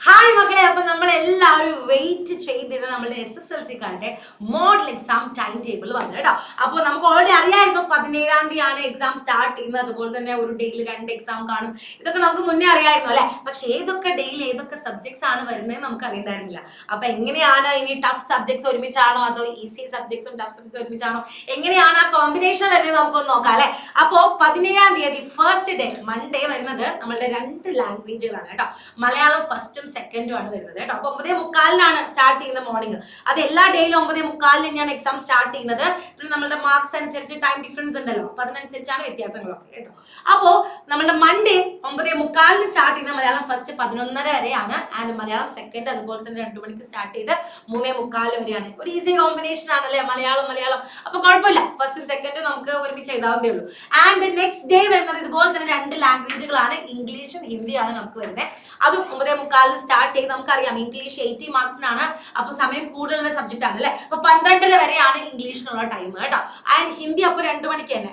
Hi മക്കളെ അപ്പൊ നമ്മൾ എല്ലാവരും വെയിറ്റ് ചെയ്തിരുന്ന നമ്മുടെ എസ് എസ് എൽ സിക്കാരുടെ മോഡൽ എക്സാം ടൈം ടേബിൾ വന്നു കേട്ടോ. അപ്പോൾ നമുക്ക് ഓൾറെഡി അറിയായിരുന്നു പതിനേഴാം തീയതിയാണ് എക്സാം സ്റ്റാർട്ട് ചെയ്യുന്നത്. അതുപോലെ തന്നെ ഒരു ഡേയിൽ രണ്ട് എക്സാം കാണും. ഇതൊക്കെ നമുക്ക് മുന്നേ അറിയായിരുന്നു അല്ലെ? പക്ഷെ ഏതൊക്കെ ഡേയിൽ ഏതൊക്കെ സബ്ജക്ട്സ് ആണ് വരുന്നത് നമുക്ക് അറിയണ്ടായിരുന്നില്ല. അപ്പൊ എങ്ങനെയാണ് ഇനി ടഫ് സബ്ജക്ട്സ് ഒരുമിച്ചാണോ അതോ ഈസി സബ്ജക്ട്സും ടഫ് സബ്ജക്ട്സ് ഒരുമിച്ചാണോ? എങ്ങനെയാണ് ആ കോമ്പിനേഷൻ വരുന്നത് നമുക്കൊന്ന് നോക്കാം അല്ലെ? അപ്പോ പതിനേഴാം തീയതി ഫസ്റ്റ് ഡേ മൺഡേ വരുന്നത് നമ്മളുടെ രണ്ട് ലാംഗ്വേജുകളാണ് കേട്ടോ. മലയാളം ഫസ്റ്റും സെക്കൻഡും ആണ് വരുന്നത് കേട്ടോ. അപ്പൊ ഒമ്പതേ മുക്കാലിനാണ് സ്റ്റാർട്ട് ചെയ്യുന്ന മോർണിംഗ് അത് എല്ലാ ഡേയിലും ഒമ്പതേ മുക്കാലിന് ഞാൻ എക്സാം സ്റ്റാർട്ട് ചെയ്യുന്നത്. പിന്നെ നമ്മുടെ മാർക്സ് അനുസരിച്ച് ടൈം ഡിഫറൻസ് ഉണ്ടല്ലോ. അപ്പൊ അതിനനുസരിച്ചാണ് വ്യത്യാസങ്ങളൊക്കെ കേട്ടോ. അപ്പോ നമ്മുടെ മൺഡേ ഒമ്പതേ മുക്കാലിന് സ്റ്റാർട്ട് ചെയ്യുന്ന മലയാളം ഫസ്റ്റ് പതിനൊന്നര വരെയാണ്. ആൻഡ് മലയാളം സെക്കൻഡ് അതുപോലെ തന്നെ രണ്ടു മണിക്ക് സ്റ്റാർട്ട് ചെയ്ത് മൂന്നേ മുക്കാൽ വരെയാണ്. ഒരു ഈസി കോമ്പിനേഷൻ ആണല്ലേ? മലയാളം മലയാളം. അപ്പൊ കുഴപ്പമില്ല. ഫസ്റ്റും സെക്കൻഡും നമുക്ക് ഒരുമിച്ച് എഴുതാവുന്നേ ഉള്ളൂ. ആൻഡ് നെക്സ്റ്റ് ഡേ വരുന്നത് ഇതുപോലെ തന്നെ രണ്ട് ലാംഗ്വേജുകളാണ് ഇംഗ്ലീഷും ഹിന്ദിയാണ് നമുക്ക് വരുന്നത്. അതും ഒമ്പതേ മുക്കാലിന് സ്റ്റാർട്ട് ചെയ്ത് നമുക്കറിയാം. ഇംഗ്ലീഷ് എയ്റ്റി മാർക്സിനാണ് അപ്പൊ സമയം കൂടുതലുള്ള സബ്ജക്റ്റ് ആണ് അല്ലെ? അപ്പൊ പന്ത്രണ്ടര വരെയാണ് ഇംഗ്ലീഷിനുള്ള ടൈം കേട്ടോ. ആൻഡ് ഹിന്ദി അപ്പൊ രണ്ടു മണിക്ക് തന്നെ.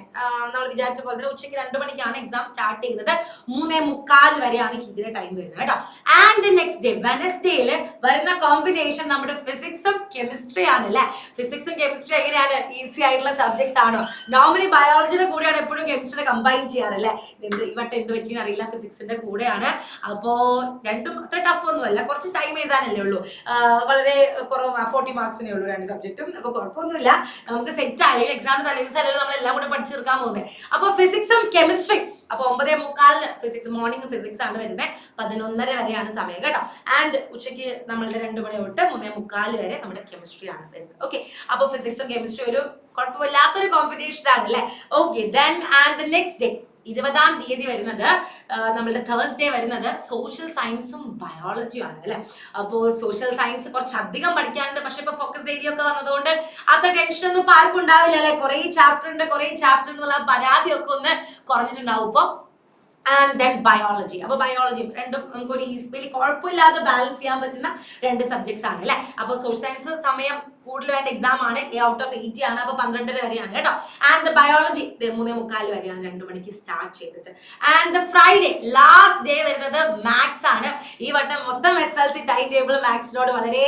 നമ്മൾ വിചാരിച്ച പോലെ തന്നെ ഉച്ചയ്ക്ക് രണ്ടു മണിക്കാണ് എക്സാം സ്റ്റാർട്ട് ചെയ്യുന്നത്. മൂന്നേ മുക്കാൽ വരെയാണ് ഹിന്ദിയുടെ ടൈം വരുന്നത് കേട്ടോ. ആൻഡ് നെക്സ്റ്റ് ഡേ വെനസ്ഡേയിൽ വരുന്ന കോമ്പിനേഷൻ നമ്മുടെ ഫിസിക്സും കെമിസ്ട്രി ആണ് അല്ലെ? ഫിസിക്സും കെമിസ്ട്രി എങ്ങനെയാണ്? ഈസി ആയിട്ടുള്ള സബ്ജക്ട്സ് ആണോ? നോർമലി ബയോളജിയുടെ കൂടെയാണ് എപ്പോഴും കെമിസ്ട്രിയുടെ കമ്പൈൻ ചെയ്യാറല്ലേ എന്ത് ഇവട്ടെ എന്ത് പറ്റിയെന്ന് അറിയില്ല. ഫിസിക്സിന്റെ കൂടെയാണ്. അപ്പോ രണ്ടും അത്ര ടഫ് ഒന്നുമല്ല. കുറച്ച് ടൈം എഴുതാനല്ലേ ഉള്ളൂ. വളരെ കുറവ് ഫോർട്ടി മാർക്സിനെ ഉള്ളൂ രണ്ട് സബ്ജക്റ്റും അപ്പൊ കുഴപ്പമൊന്നുമില്ല. നമുക്ക് സെറ്റ് അല്ലെങ്കിൽ എക്സാം തലേദിവസം നമ്മൾ എല്ലാം കൂടെ പഠിച്ചു തീർക്കാൻ പോകുന്നത് അപ്പൊ ഫിസിക്സും കെമിസ്ട്രി അപ്പൊ ഒമ്പതേ മുക്കാലിന് ഫിസിക്സ് മോർണിംഗ് ഫിസിക്സ് ആണ് വരുന്നത് പതിനൊന്നര വരെയാണ് സമയം കേട്ടോ. ആൻഡ് ഉച്ചയ്ക്ക് നമ്മളുടെ രണ്ട് മണി തൊട്ട് മൂന്നേ മുക്കാൽ വരെ നമ്മുടെ കെമിസ്ട്രി ആണ് വരുന്നത് ഓക്കെ അപ്പൊ ഫിസിക്സും കെമിസ്ട്രി ഒരു കുഴപ്പമില്ലാത്തൊരു കോമ്പറ്റീഷൻ ആണ് അല്ലേ? Okay then and the next day ഇരുപതാം തീയതി വരുന്നത് നമ്മളുടെ തേഴ്സ്ഡേ വരുന്നത് സോഷ്യൽ സയൻസും ബയോളജിയും ആണ് അല്ലെ? അപ്പോ സോഷ്യൽ സയൻസ് കുറച്ച് അധികം പഠിക്കാനുണ്ട്. പക്ഷെ ഇപ്പൊ ഫോക്കസ് ഏരിയ ഒക്കെ വന്നതുകൊണ്ട് അത്ര ടെൻഷൻ ഒന്നും ആർക്കും ഉണ്ടാവില്ല അല്ലെ? കുറെ ചാപ്റ്റർ ഉണ്ട് കുറെ ചാപ്റ്റർ എന്നുള്ള പരാതി ഒക്കെ ഒന്ന് കുറഞ്ഞിട്ടുണ്ടാവും. ഇപ്പൊ ആൻഡ് ദെൻ ബയോളജി അപ്പൊ ബയോളജിയും രണ്ടും നമുക്ക് ഒരു വലിയ കുഴപ്പമില്ലാതെ ബാലൻസ് ചെയ്യാൻ പറ്റുന്ന രണ്ട് സബ്ജക്ട്സ് ആണ് അല്ലെ? അപ്പൊ സോഷ്യൽ സയൻസ് സമയം കൂടുതൽ വേണ്ട എക്സാം ആണ് ഔട്ട് ഓഫ് എയ്റ്റി ആണ് അപ്പൊ പന്ത്രണ്ടര വരെയാണ് കേട്ടോ. ആൻഡ് ബയോളജി മൂന്നേ മുക്കാൽ വരെയാണ് രണ്ടു മണിക്ക് സ്റ്റാർട്ട് ചെയ്തിട്ട്. ആൻഡ് ഫ്രൈഡേ ലാസ്റ്റ് ഡേ വരുന്നത് മാത്സ് ആണ്. ഈ വട്ടം മൊത്തം S L C time table മാത്സിനോട് വളരെ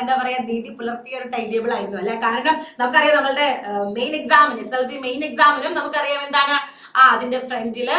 എന്താ പറയാ നീതി പുലർത്തിയ ഒരു ടൈം ടേബിൾ ആയിരുന്നു അല്ലെ? കാരണം നമുക്കറിയാം നമ്മളുടെ മെയിൻ എക്സാമിന് എസ് എൽ സി മെയിൻ എക്സാമിനും നമുക്കറിയാം എന്താണ്? ആ അതിന്റെ ഫ്രണ്ടിൽ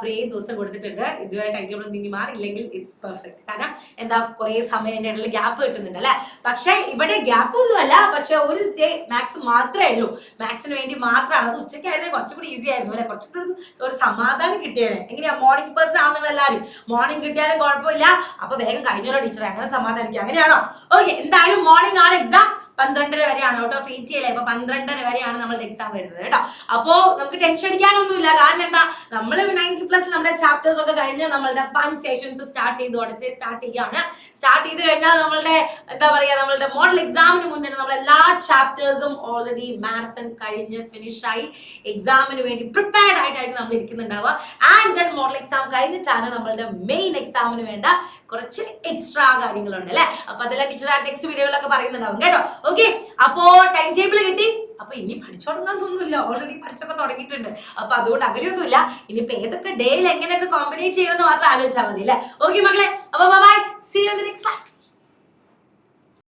കുറേ ദിവസം കൊടുത്തിട്ടുണ്ട്. ഇതുവരെ ടൈം ടേബിൾ നീങ്ങി മാറിയില്ലെങ്കിൽ ഇറ്റ്സ് പെർഫെക്റ്റ് കാരണം എന്താ കുറേ സമയം ഇടയിൽ ഗ്യാപ്പ് കിട്ടുന്നുണ്ട് അല്ലെ? പക്ഷെ ഇവിടെ ഗ്യാപ്പ് ഒന്നുമല്ല. പക്ഷെ ഒരു ഡേ മാത്സ് മാത്രമേ ഉള്ളൂ. മാത്സിന് വേണ്ടി മാത്രമാണ്. അത് ഉച്ചയ്ക്കായിരുന്നെങ്കിൽ കുറച്ചുകൂടി ഈസി ആയിരുന്നു അല്ലെ? കുറച്ചുകൂടി ഒരു- സമാധാനം കിട്ടിയേനെ. എങ്ങനെയാ? മോർണിംഗ് പേഴ്സൺ ആണെന്നുള്ള എല്ലാവരും. മോർണിംഗ് കിട്ടിയാലും കുഴപ്പമില്ല. അപ്പൊ വേഗം കഴിഞ്ഞല്ലോ ടീച്ചർ അങ്ങനെ സമാധാനിക്കുക അങ്ങനെയാണോ? ഓക്കെ എന്തായാലും മോർണിംഗ് ആണ് എക്സാം പന്ത്രണ്ടര വരെയാണ് ഔട്ട് ഓഫ് എയ്റ്റി അല്ലേ അപ്പൊ പന്ത്രണ്ടര വരെയാണ് നമ്മളുടെ എക്സാം വരുന്നത് കേട്ടോ. അപ്പോ നമുക്ക് ടെൻഷൻ അടിക്കാനൊന്നുമില്ല. കാരണം എന്താ? നമ്മൾ നയന്റി പ്ലസ് നമ്മുടെ ചാപ്റ്റേഴ്സ് ഒക്കെ കഴിഞ്ഞ് നമ്മളുടെ ഫൺ സെഷൻസ് സ്റ്റാർട്ട് ചെയ്ത് ഉടച്ച് സ്റ്റാർട്ട് ചെയ്യുകയാണ് സ്റ്റാർട്ട് ചെയ്ത് കഴിഞ്ഞാൽ നമ്മളുടെ എന്താ പറയാ നമ്മളുടെ മോഡൽ എക്സാമിന് മുന്നേ നമ്മൾ എല്ലാ ചാപ്റ്റേഴ്സും ഓൾറെഡി മാരത്തൺ കഴിഞ്ഞ് ഫിനിഷ് ആയി എക്സാമിന് വേണ്ടി പ്രിപ്പയർഡ് ആയിട്ടായിരിക്കും നമ്മൾ ഇരിക്കുന്നുണ്ടാവുക. ആൻഡ് ദെൻ മോഡൽ എക്സാം കഴിഞ്ഞിട്ടാണ് നമ്മളുടെ മെയിൻ എക്സാമിന് വേണ്ട കുറച്ച് എക്സ്ട്രാ കാര്യങ്ങളുണ്ട് അല്ലെ? അപ്പൊ അതെല്ലാം ടീച്ചർ നെക്സ്റ്റ് വീഡിയോകളൊക്കെ പറയുന്നുണ്ടാവും കേട്ടോ. ഓക്കെ അപ്പോ ടൈം ടേബിൾ കിട്ടി. അപ്പൊ ഇനി പഠിച്ചു തുടങ്ങാൻ തോന്നുന്നില്ല. ഓൾറെഡി പഠിച്ചൊക്കെ തുടങ്ങിയിട്ടുണ്ട്. അപ്പൊ അതുകൊണ്ട് അങ്ങനെയൊന്നുമില്ല. ഇനിയിപ്പോ ഏതൊക്കെ ഡേയിൽ എങ്ങനെയൊക്കെ കോമ്പിനേറ്റ് ചെയ്യണമെന്ന് മാത്രം ആലോചിച്ചാൽ മതി അല്ലേ? ഓക്കെ മക്കളെ. അപ്പൊ bye see you next class